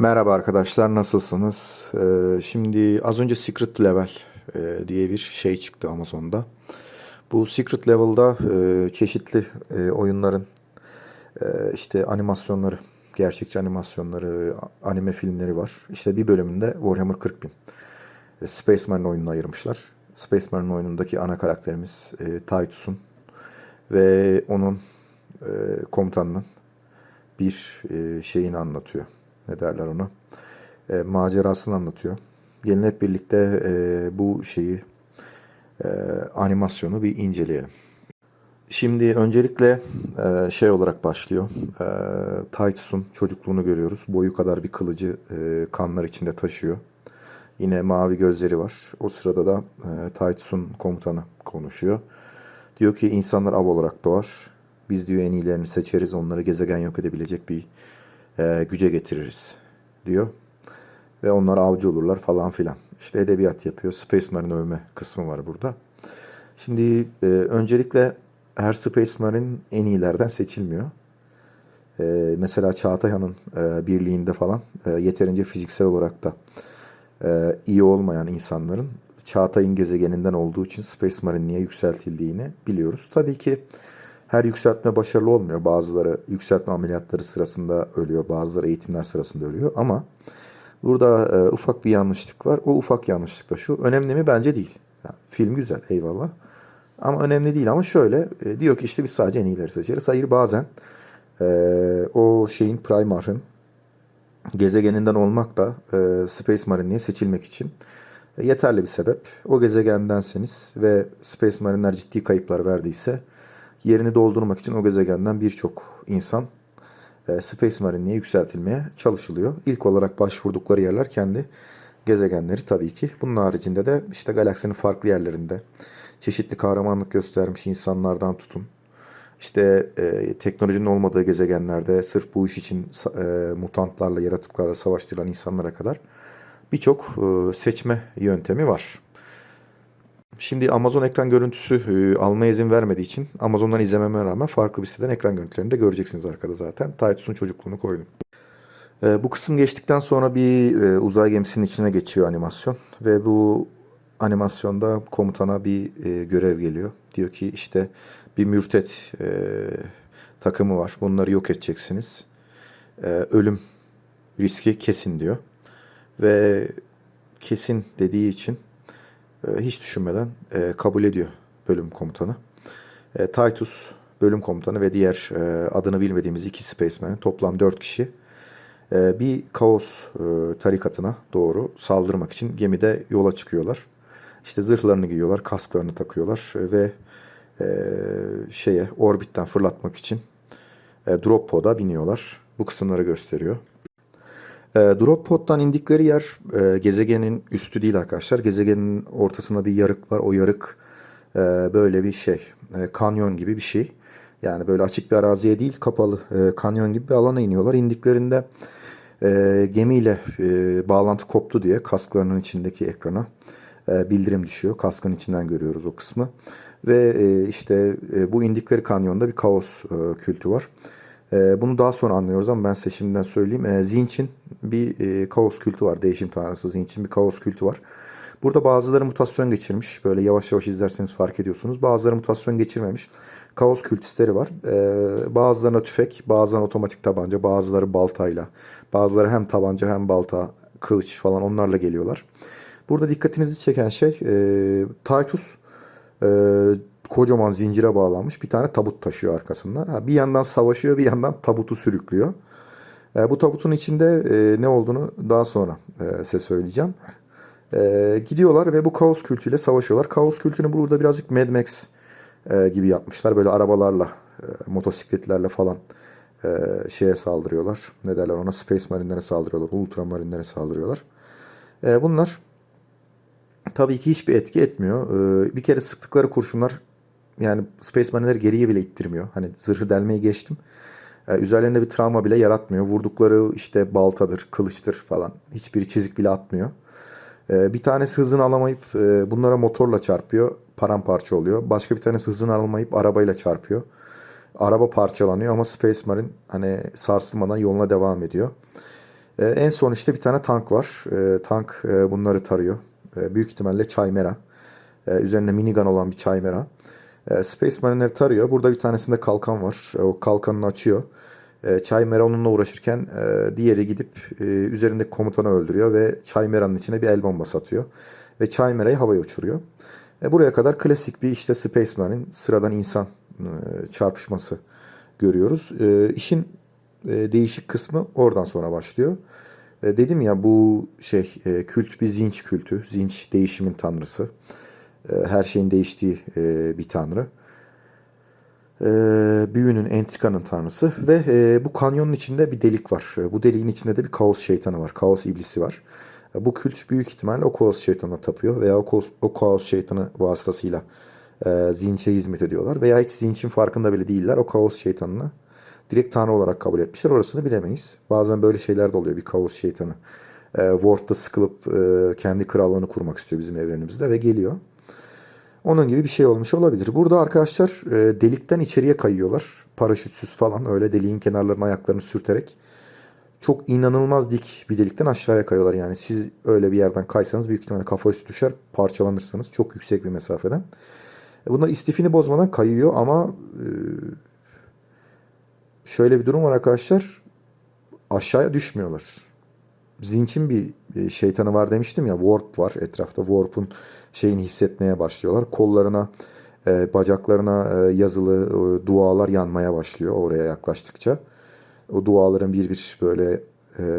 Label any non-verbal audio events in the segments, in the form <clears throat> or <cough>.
Merhaba arkadaşlar nasılsınız? Ee, şimdi az önce Secret Level e, diye bir şey çıktı Amazon'da. Bu Secret Level'da e, çeşitli e, oyunların e, işte animasyonları, gerçekçi animasyonları, anime filmleri var. İşte bir bölümünde Warhammer 40.000 e, Space Marine oyununu ayırmışlar. Space Marine oyunundaki ana karakterimiz e, Titus'un ve onun e, komutanının bir e, şeyini anlatıyor. Ne derler ona? E, macerasını anlatıyor. Gelin hep birlikte e, bu şeyi e, animasyonu bir inceleyelim. Şimdi öncelikle e, şey olarak başlıyor. E, Titus'un çocukluğunu görüyoruz. Boyu kadar bir kılıcı e, kanlar içinde taşıyor. Yine mavi gözleri var. O sırada da e, Titus'un komutanı konuşuyor. Diyor ki insanlar av olarak doğar. Biz diyor en iyilerini seçeriz. Onları gezegen yok edebilecek bir e, güce getiririz diyor. Ve onlar avcı olurlar falan filan. İşte edebiyat yapıyor. Space Marine övme kısmı var burada. Şimdi e, öncelikle her Space Marine en iyilerden seçilmiyor. E, mesela Çağatay'ın e, birliğinde falan e, yeterince fiziksel olarak da e, iyi olmayan insanların Çağatay'ın gezegeninden olduğu için Space Marine'liğe yükseltildiğini biliyoruz. Tabii ki her yükseltme başarılı olmuyor. Bazıları yükseltme ameliyatları sırasında ölüyor, bazıları eğitimler sırasında ölüyor ama burada e, ufak bir yanlışlık var. O ufak yanlışlık da şu. Önemli mi? Bence değil. Yani film güzel, eyvallah. Ama önemli değil ama şöyle e, diyor ki işte biz sadece en iyileri seçeriz. Hayır bazen e, o şeyin Primar'ın gezegeninden olmak da e, Space Marine'liğe seçilmek için e, yeterli bir sebep. O gezegendenseniz ve Space Marine'ler ciddi kayıplar verdiyse yerini doldurmak için o gezegenden birçok insan e, Space Marine'liğe yükseltilmeye çalışılıyor. İlk olarak başvurdukları yerler kendi gezegenleri tabii ki. Bunun haricinde de işte galaksinin farklı yerlerinde çeşitli kahramanlık göstermiş insanlardan tutun. İşte e, teknolojinin olmadığı gezegenlerde sırf bu iş için e, mutantlarla, yaratıklarla savaştıran insanlara kadar birçok e, seçme yöntemi var. Şimdi Amazon ekran görüntüsü e, almaya izin vermediği için Amazon'dan izlememe rağmen farklı bir siteden ekran görüntülerini de göreceksiniz arkada zaten. Titus'un çocukluğunu koydum. E, bu kısım geçtikten sonra bir e, uzay gemisinin içine geçiyor animasyon ve bu animasyonda komutana bir e, görev geliyor. Diyor ki işte bir mürtet takımı var. Bunları yok edeceksiniz. Ölüm riski kesin diyor. Ve kesin dediği için e, hiç düşünmeden e, kabul ediyor bölüm komutanı. E, Titus bölüm komutanı ve diğer adını bilmediğimiz iki spaceman toplam dört kişi bir kaos tarikatına doğru saldırmak için gemide yola çıkıyorlar. İşte zırhlarını giyiyorlar, kasklarını takıyorlar ve şeye orbitten fırlatmak için drop pod'a biniyorlar. Bu kısımları gösteriyor. E, drop pod'dan indikleri yer e, gezegenin üstü değil arkadaşlar. Gezegenin ortasında bir yarık var. O yarık e, böyle bir şey, e, kanyon gibi bir şey. Yani böyle açık bir araziye değil, kapalı e, kanyon gibi bir alana iniyorlar. İndiklerinde e, gemiyle e, bağlantı koptu diye kasklarının içindeki ekrana e, bildirim düşüyor. Kaskın içinden görüyoruz o kısmı. Ve e, işte e, bu indikleri kanyonda bir kaos e, kültü var. E, bunu daha sonra anlıyoruz ama ben size şimdiden söyleyeyim. E, Zinç'in bir e, kaos kültü var. Değişim tanrısı Zinç'in bir kaos kültü var. Burada bazıları mutasyon geçirmiş. Böyle yavaş yavaş izlerseniz fark ediyorsunuz. Bazıları mutasyon geçirmemiş. Kaos kültistleri var. E, bazılarına tüfek, bazılarına otomatik tabanca, bazıları baltayla. Bazıları hem tabanca hem balta, kılıç falan onlarla geliyorlar. Burada dikkatinizi çeken şey e, Titus e, kocaman zincire bağlanmış bir tane tabut taşıyor arkasında. Bir yandan savaşıyor bir yandan tabutu sürüklüyor. E, bu tabutun içinde e, ne olduğunu daha sonra e, size söyleyeceğim. Gidiyorlar ve bu kaos kültüyle savaşıyorlar. Kaos kültünü burada birazcık Mad Max gibi yapmışlar. Böyle arabalarla, motosikletlerle falan şeye saldırıyorlar. Ne derler ona? Space Marine'lere saldırıyorlar. Ultramarinelere saldırıyorlar. Bunlar tabii ki hiçbir etki etmiyor. Bir kere sıktıkları kurşunlar yani Space Marine'leri geriye bile ittirmiyor. Hani zırhı delmeyi geçtim. Ee, üzerlerinde bir travma bile yaratmıyor. Vurdukları işte baltadır, kılıçtır falan. Hiçbiri çizik bile atmıyor. Ee, bir tanesi hızını alamayıp e, bunlara motorla çarpıyor. Paramparça oluyor. Başka bir tanesi hızını alamayıp arabayla çarpıyor. Araba parçalanıyor ama Space Marine hani sarsılmadan yoluna devam ediyor. E, en son işte bir tane tank var. E, tank e, bunları tarıyor. E, büyük ihtimalle Chimera. E, üzerinde minigun olan bir Chimera. E, Space Marine'leri tarıyor. Burada bir tanesinde kalkan var. E, o kalkanını açıyor. E, onunla uğraşırken e, diğeri gidip e, üzerindeki komutanı öldürüyor ve Chimera'nın içine bir el bombası atıyor. Ve Chimera'yı havaya uçuruyor. E, buraya kadar klasik bir işte Space Marine sıradan insan çarpışması görüyoruz. E, işin e, değişik kısmı oradan sonra başlıyor. Dedim ya bu şey kült bir zinç kültü. Zinç değişimin tanrısı. E, her şeyin değiştiği e, bir tanrı. E, büyünün, entrikanın tanrısı. Ve bu kanyonun içinde bir delik var. Bu deliğin içinde de bir kaos şeytanı var. Kaos iblisi var. Bu kült büyük ihtimalle o kaos şeytanına tapıyor. Veya o kaos, o kaos şeytanı vasıtasıyla zinçe hizmet ediyorlar. Veya hiç zinçin farkında bile değiller. O kaos şeytanını direkt tanrı olarak kabul etmişler. Orasını bilemeyiz. Bazen böyle şeyler de oluyor. Bir kaos şeytanı. E, Ward'da sıkılıp e, kendi krallığını kurmak istiyor bizim evrenimizde ve geliyor. Onun gibi bir şey olmuş olabilir. Burada arkadaşlar e, delikten içeriye kayıyorlar. Paraşütsüz falan öyle deliğin kenarlarına ayaklarını sürterek. Çok inanılmaz dik bir delikten aşağıya kayıyorlar. Yani siz öyle bir yerden kaysanız büyük ihtimalle kafa üstü düşer parçalanırsınız. Çok yüksek bir mesafeden. E, bunlar istifini bozmadan kayıyor ama e, şöyle bir durum var arkadaşlar. Aşağıya düşmüyorlar. Zinç'in bir e, şeytanı var demiştim ya. Warp var etrafta. Warp'un şeyini hissetmeye başlıyorlar. Kollarına, e, bacaklarına e, yazılı dualar yanmaya başlıyor oraya yaklaştıkça. O duaların bir bir böyle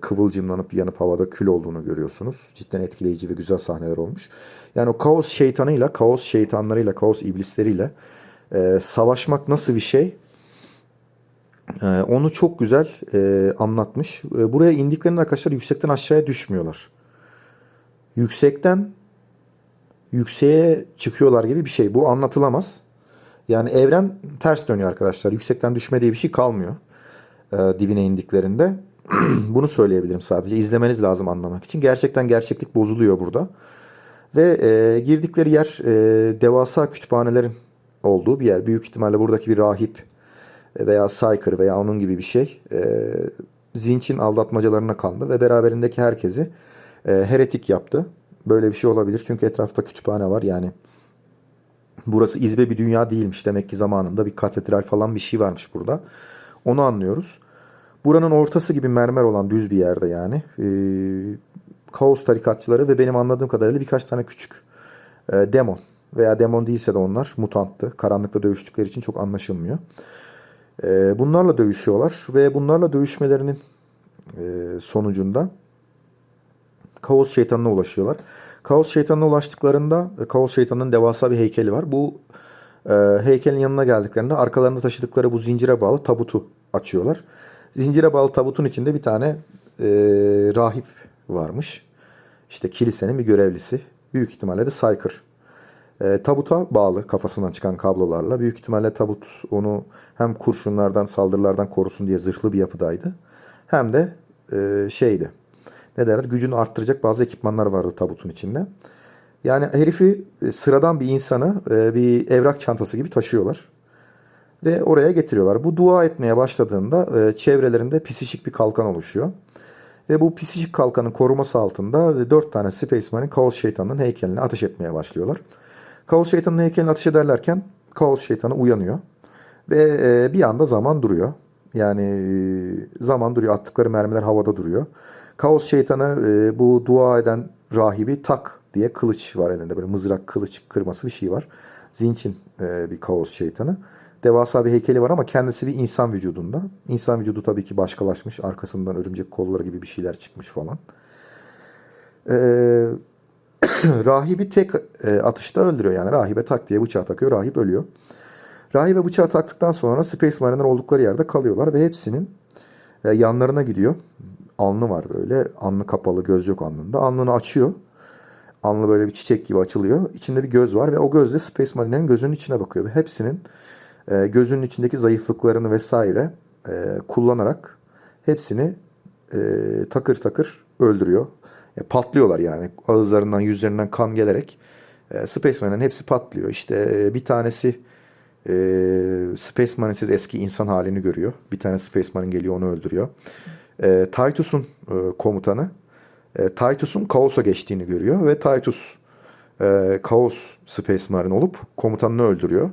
kıvılcımlanıp yanıp havada kül olduğunu görüyorsunuz. Cidden etkileyici ve güzel sahneler olmuş. Yani o kaos şeytanıyla, kaos şeytanlarıyla, kaos iblisleriyle savaşmak nasıl bir şey? E, onu çok güzel e, anlatmış. E, buraya indiklerinde arkadaşlar yüksekten aşağıya düşmüyorlar. Yüksekten yükseğe çıkıyorlar gibi bir şey. Bu anlatılamaz. Yani evren ters dönüyor arkadaşlar. Yüksekten düşme diye bir şey kalmıyor. E, dibine indiklerinde. <clears throat> Bunu söyleyebilirim sadece. İzlemeniz lazım anlamak için. Gerçekten gerçeklik bozuluyor burada. Ve e, girdikleri yer e, devasa kütüphanelerin olduğu bir yer. Büyük ihtimalle buradaki bir rahip veya Sayker veya onun gibi bir şey e, Zinç'in aldatmacalarına kandı ve beraberindeki herkesi e, heretik yaptı. Böyle bir şey olabilir çünkü etrafta kütüphane var yani. Burası izbe bir dünya değilmiş demek ki zamanında bir katedral falan bir şey varmış burada. Onu anlıyoruz. Buranın ortası gibi mermer olan düz bir yerde yani. E, kaos tarikatçıları ve benim anladığım kadarıyla birkaç tane küçük e, demon veya demon değilse de onlar mutanttı. Karanlıkta dövüştükleri için çok anlaşılmıyor. E, bunlarla dövüşüyorlar ve bunlarla dövüşmelerinin e, sonucunda Kaos şeytanına ulaşıyorlar. Kaos şeytanına ulaştıklarında e, Kaos şeytanının devasa bir heykeli var. Bu e, heykelin yanına geldiklerinde arkalarında taşıdıkları bu zincire bağlı tabutu açıyorlar. Zincire bağlı tabutun içinde bir tane e, rahip varmış. İşte kilisenin bir görevlisi. Büyük ihtimalle de Sayker. E, tabuta bağlı kafasından çıkan kablolarla. Büyük ihtimalle tabut onu hem kurşunlardan, saldırılardan korusun diye zırhlı bir yapıdaydı. Hem de e, şeydi. Ne derler? Gücünü arttıracak bazı ekipmanlar vardı tabutun içinde. Yani herifi e, sıradan bir insanı e, bir evrak çantası gibi taşıyorlar. Ve oraya getiriyorlar. Bu dua etmeye başladığında e, çevrelerinde pisişik bir kalkan oluşuyor. Ve bu pisişik kalkanın koruması altında dört tane Space Marine Kaos Şeytanı'nın heykeline ateş etmeye başlıyorlar. Kaos Şeytanı'nın heykeline ateş ederlerken Kaos Şeytanı uyanıyor. Ve e, bir anda zaman duruyor. Yani e, zaman duruyor. Attıkları mermiler havada duruyor. Kaos Şeytanı e, bu dua eden rahibi tak diye kılıç var elinde. Böyle mızrak kılıç kırması bir şey var. Zinç'in e, bir kaos şeytanı. Devasa bir heykeli var ama kendisi bir insan vücudunda. İnsan vücudu tabii ki başkalaşmış. Arkasından örümcek kolları gibi bir şeyler çıkmış falan. Ee, <clears throat> rahibi tek e, atışta öldürüyor. Yani rahibe tak diye bıçağı takıyor. Rahip ölüyor. Rahibe bıçağı taktıktan sonra Space Marine'ler oldukları yerde kalıyorlar ve hepsinin e, yanlarına gidiyor. Alnı var böyle. Alnı kapalı, göz yok alnında. Alnını açıyor. Alnı böyle bir çiçek gibi açılıyor. İçinde bir göz var ve o gözle Space Marine'lerin gözünün içine bakıyor. Ve hepsinin e, gözünün içindeki zayıflıklarını vesaire e, kullanarak hepsini e, takır takır öldürüyor. E, patlıyorlar yani. Ağızlarından, yüzlerinden kan gelerek e, Space Marine'lerin hepsi patlıyor. İşte e, bir tanesi e, Space Marine'siz eski insan halini görüyor. Bir tane Space Marine geliyor onu öldürüyor. E, Titus'un e, komutanı e, Titus'un Kaos'a geçtiğini görüyor ve Titus e, Kaos Space Marine olup komutanını öldürüyor.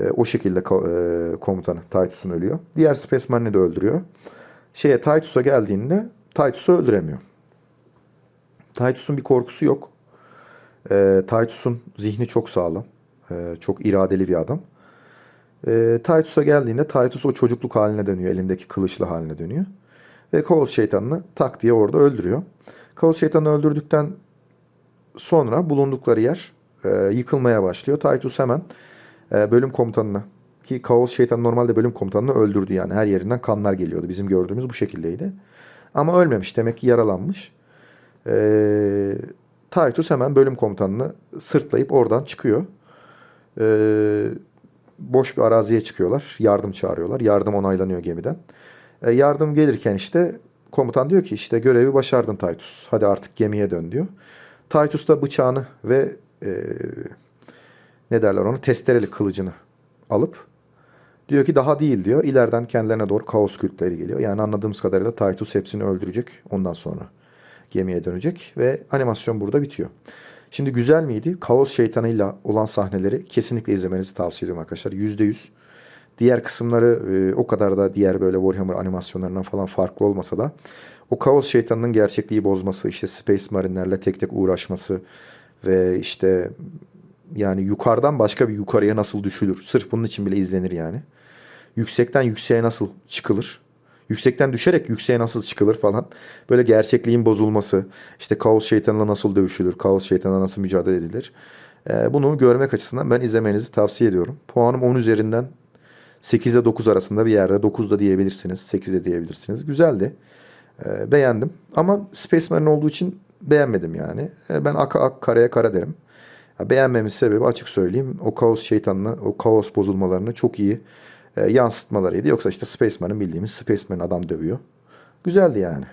E, o şekilde e, komutanı Titus'un ölüyor. Diğer Space Marine'i de öldürüyor. Şeye Titus'a geldiğinde Titus'u öldüremiyor. Titus'un bir korkusu yok. E, Titus'un zihni çok sağlam. E, çok iradeli bir adam. E, Titus'a geldiğinde Titus o çocukluk haline dönüyor. Elindeki kılıçlı haline dönüyor. Ve Kaos şeytanını tak diye orada öldürüyor. Kaos şeytanını öldürdükten sonra bulundukları yer e, yıkılmaya başlıyor. Titus hemen e, bölüm komutanını ki Kaos şeytan normalde bölüm komutanını öldürdü yani her yerinden kanlar geliyordu. Bizim gördüğümüz bu şekildeydi. Ama ölmemiş demek ki yaralanmış. E, Titus hemen bölüm komutanını sırtlayıp oradan çıkıyor. E, boş bir araziye çıkıyorlar. Yardım çağırıyorlar. Yardım onaylanıyor gemiden. E, yardım gelirken işte komutan diyor ki işte görevi başardın Titus. Hadi artık gemiye dön diyor. Titus da bıçağını ve e, ne derler onu testereli kılıcını alıp diyor ki daha değil diyor. İleriden kendilerine doğru kaos kültleri geliyor. Yani anladığımız kadarıyla Titus hepsini öldürecek. Ondan sonra gemiye dönecek ve animasyon burada bitiyor. Şimdi güzel miydi? Kaos şeytanıyla olan sahneleri kesinlikle izlemenizi tavsiye ediyorum arkadaşlar. %100. Diğer kısımları e, o kadar da diğer böyle Warhammer animasyonlarından falan farklı olmasa da o kaos şeytanının gerçekliği bozması, işte Space Marine'lerle tek tek uğraşması ve işte yani yukarıdan başka bir yukarıya nasıl düşülür? Sırf bunun için bile izlenir yani. Yüksekten yükseğe nasıl çıkılır? Yüksekten düşerek yükseğe nasıl çıkılır falan. Böyle gerçekliğin bozulması. işte kaos şeytanıyla nasıl dövüşülür? Kaos şeytanına nasıl mücadele edilir? Ee, bunu görmek açısından ben izlemenizi tavsiye ediyorum. Puanım 10 üzerinden 8 ile 9 arasında bir yerde. 9 da diyebilirsiniz. 8 de diyebilirsiniz. Güzeldi. Ee, beğendim. Ama Space Marine olduğu için beğenmedim yani. Ee, ben ak, ak karaya kara derim. Beğenmemin sebebi açık söyleyeyim. O kaos şeytanını, o kaos bozulmalarını çok iyi e, yansıtmalarıydı. Yoksa işte Space Marine bildiğimiz Space Marine adam dövüyor. Güzeldi yani.